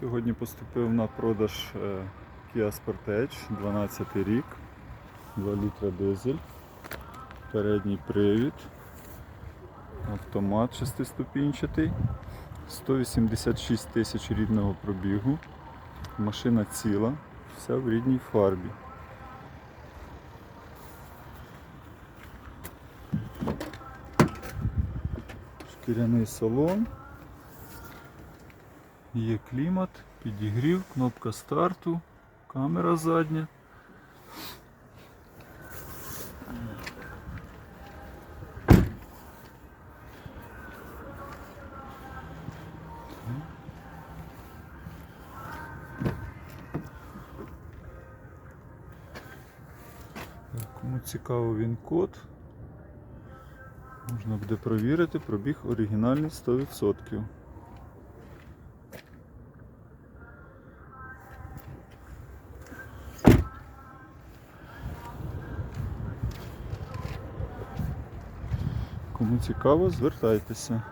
Сьогодні поступив на продаж Kia Sportage 12 рік, 2 літра дизель, передній привід, автомат шестиступінчатий, 186 тисяч рідного пробігу, машина ціла, вся в рідній фарбі. Шкіряний салон. Є клімат, підігрів, кнопка старту, камера задня. Кому цікаво він код, можна буде провірити, пробіг оригінальний 100%. Кому цікаво, звертайтеся.